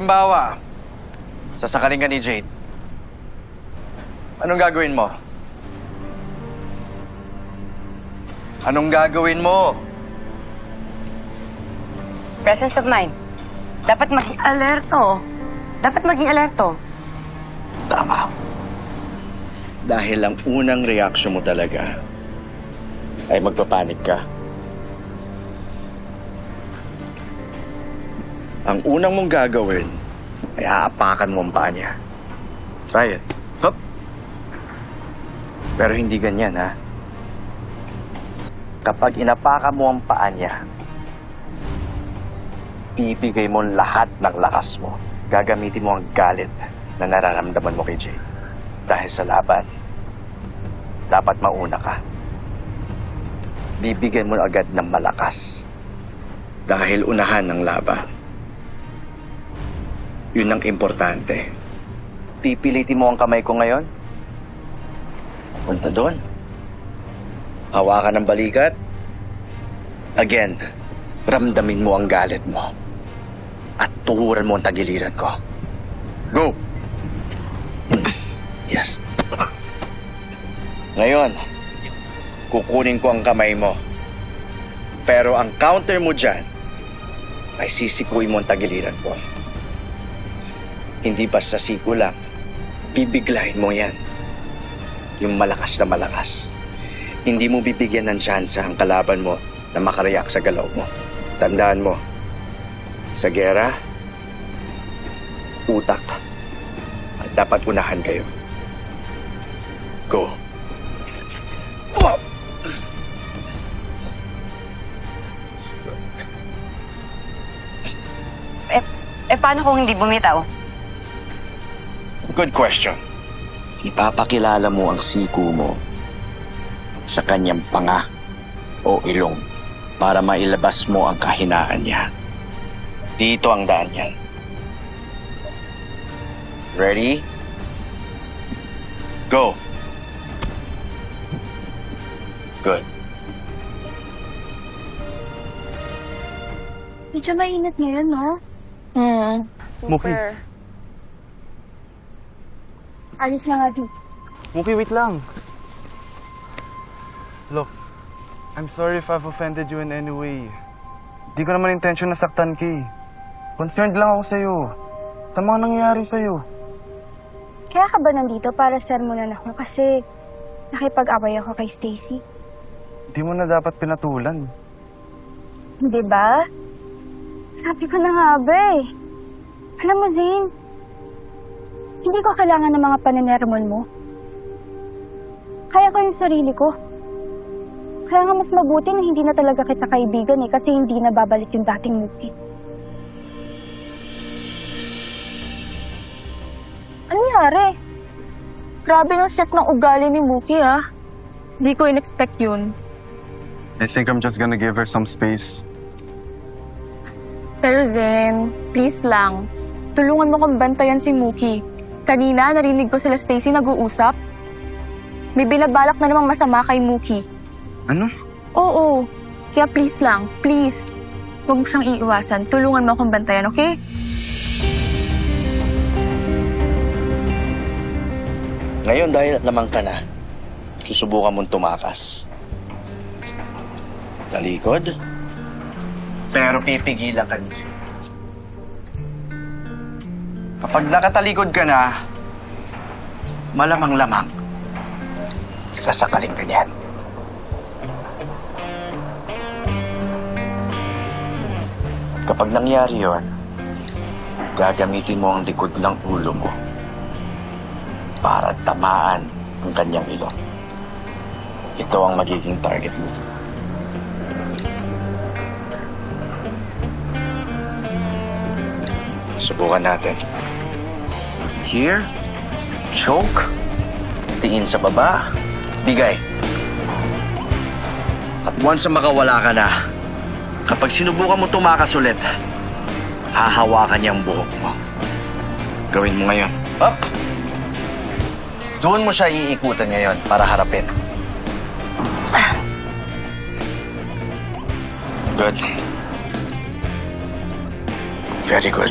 Halimbawa, sasakaling ka ni Jade. Anong gagawin mo? Anong gagawin mo? Presence of mind. Dapat maging alerto. Dapat maging alerto. Tama. Dahil ang unang reaksyon mo talaga ay magpapanik ka. Ang unang mong gagawin ay aapakan mo ang paa niya. Try it. Hop! Pero hindi ganyan, ha? Kapag inapakan mo ang paa niya, ibigay mo lahat ng lakas mo. Gagamitin mo ang galit na nararamdaman mo kay Jay. Dahil sa laban, dapat mauna ka. Bibigyan mo agad ng malakas. Dahil unahan ng laban. Yun ang importante. Pipilitin mo ang kamay ko ngayon? Punta doon. Hawakan ng balikat. Again, ramdamin mo ang galit mo. At tuhuran mo ang tagiliran ko. Go! Yes. Ngayon, kukunin ko ang kamay mo. Pero ang counter mo dyan, ay sisikuin mo ang tagiliran ko. Hindi basta siko lang. Bibiglahin mo yan. Yung malakas na malakas. Hindi mo bibigyan ng tsansa ang kalaban mo na makareact sa galaw mo. Tandaan mo, sa gera, utak. At dapat unahan kayo. Go. Eh, eh paano kung hindi bumitaw? Good question. Ipapakilala mo ang siku mo sa kanyang panga o ilong para mailabas mo ang kahinaan niya. Dito ang daan yan. Ready? Go. Good. Medyo mainit ngayon, no? Hmm. Super. Alis na nga dito. Muki, wait lang. Look, I'm sorry if I've offended you in any way. Di ko naman intention na saktan ka. Concerned lang ako sa'yo. Sa mga nangyayari sa'yo. Kaya ka ba nandito para sermonan ako kasi nakipag-away ako kay Stacy? Di mo na dapat pinatulan. Di ba? Sabi ko na nga ba eh. Alam mo, Zane, hindi ko kailangan ng mga paninermon mo. Kaya ko yung sarili ko. Kaya nga mas mabuti na hindi na talaga kita kaibigan eh kasi hindi na babalik yung dating Muki. Ano nangyari? Grabe yung chef ng ugali ni Muki ah. Hindi ko in-expect yun. I think I'm just gonna give her some space. Pero Zen, please lang. Tulungan mo kong bantayan si Muki. Kanina, narinig ko sila Stacy nag-uusap. May binabalak na namang masama kay Muki. Ano? Oo. Kaya please lang, please. Huwag mo siyang iiwasan. Tulungan mo akong bantayan, okay? Ngayon dahil lamang ka na, susubukan mong tumakas. Sa likod. Pero pipigilan ka niya. Kapag nakatalikod ka na, malamang-lamang, sasakalin ka niyan. At kapag nangyari yon, gagamitin mo ang likod ng ulo mo para tamaan ang kanyang ilong. Ito ang magiging target mo. Subukan natin. Here, choke, tingin sa baba, bigay. At once na makawala ka na, kapag sinubukan mo tumakas ulit, hahawakan niya ang buhok mo. Gawin mo ngayon. Up! Doon mo siya iikutan ngayon para harapin. Good. Very good.